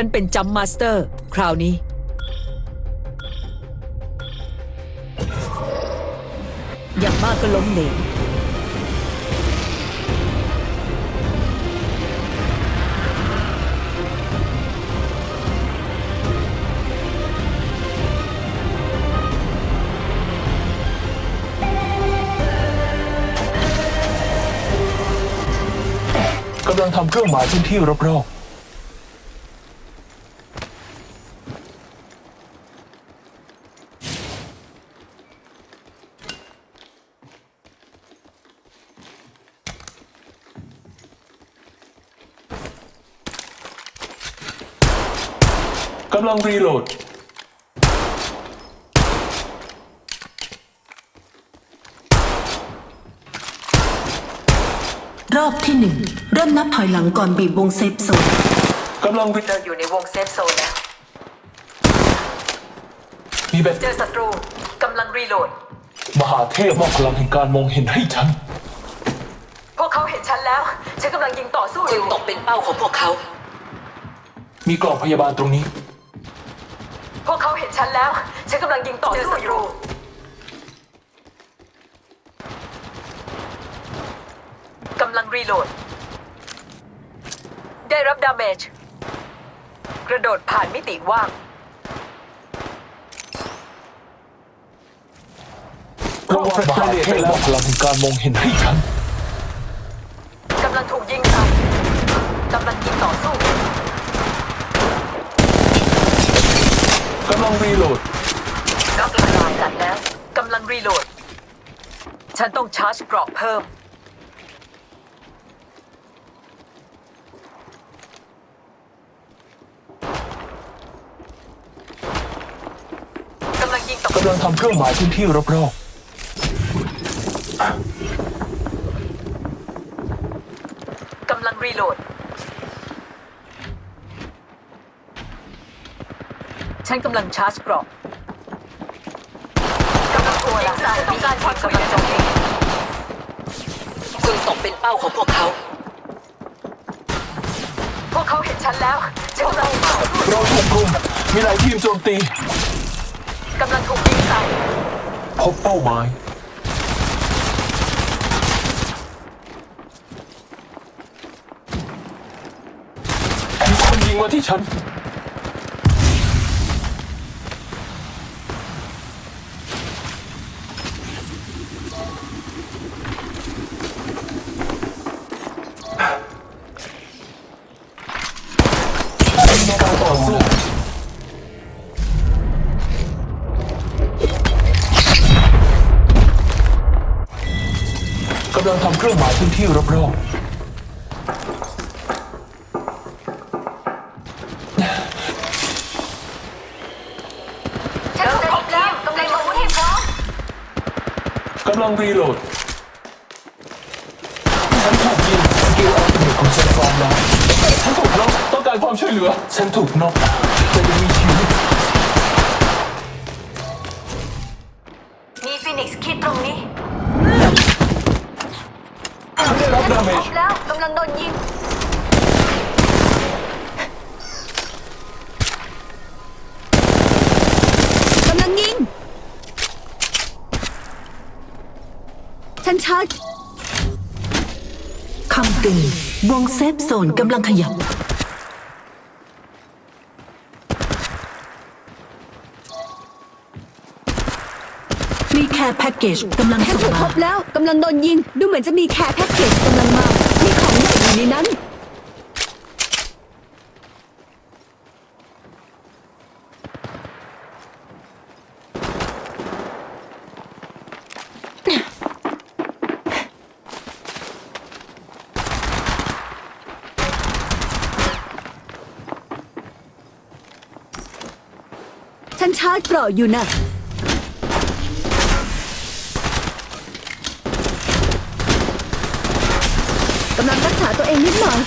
ฉันเป็นจัมมาสเตอร์ คราวนี้ อย่างมากก็ล้มเหลวกำลังทำเครื่องหมายพื้นที่รอบๆ กำลังรีโหลด รอบที่หนึ่งเริ่มนับถอยหลังก่อนบีบวงเซฟโซนกำลังรีเราอยู่ในวงเซฟโซนแล้ว มีแบบเจอศัตรูกำลังรีโหลด มหาเทพมอบพลังแห่งการมองเห็นให้ฉัน พวกเขาเห็นฉันแล้ว ฉันกำลังยิงต่อสู้อจึงยู่ตกเป็นเป้าของพวกเขา มีกล่องพยาบาลตรงนี้ พวกเขาเห็นฉันแล้ว ฉันกำลังยิงต่อสู้อยู่กำลังรีโหลด ได้รับดาเมจ กระโดดผ่านมิติว่างเพราะว่ามหาเทพมอบพลังแห่งการมองเห็นให้ฉันกำลังถูกยิงใส่กำลังยิงต่อสู้ กำลังรีโหลดน็อกละลายจัดแล้วกำลังรีโหลด ฉันต้องชาร์จเกราะเพิ่ม กำลังยิงต่อกำลังทำเครื่องหมายพื้นที่รอบกำลังรีโหลด ฉันกำลังชาร์จกราะกำลังโทรละต้องการความช่วยเหลือจากนี้จึงตกเป็นเป้าของพวกเขา พวกเขาเห็นฉันแล้วฉันกำลังเราถูกกลุ่มมีหลายทีมโจมตี กำลังถูกยิงใส่พบเป้าหมาย มีคนยิงมาที่ฉัน ในการต่อสู้กำลังทำเครื่องหมายพื้นที่รอบๆฉันถูกพบแล้วกำลังอาวุธให้พร้อมกำลังรีโหลดฉันถูกยิงสกิลอัลติเมทของฉันพร้อมแล้วฉันถูกน็อกต้องการ ความช่วยเหลือ ฉันถูกน็อกแต่ยังมีชีวิต มีฟินิกซ์คิดตรงนี้ฉันได้รับดาเมพจบแล้วกำลังโดนยิง กำลังยิง ฉันชาร์จ คำเตือนวงเซฟโซนกำลังขยับ มี แค่แพ็กเกจกำลังฉันส่งถูกพมาบแล้วกำลังโดนยิง ดูเหมือนจะมีแคร์แพ็กเกจกำลังมา มีของใหญ่อยู่ในนั้น ฉันชาร์จเกราะอยู่นะ กำลังรักษาตัวเองนิดหน่อย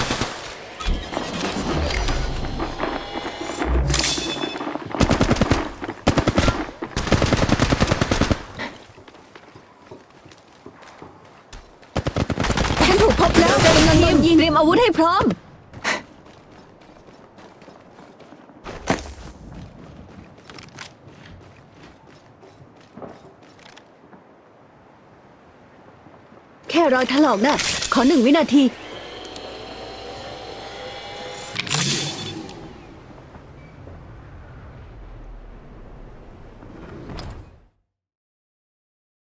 ฉันถูกพบแล้วกำลังยิงยิงเตรียมอาวุธให้พร้อม แค่รอยถลอกนะ่ะ ขอหนึ่งวินาที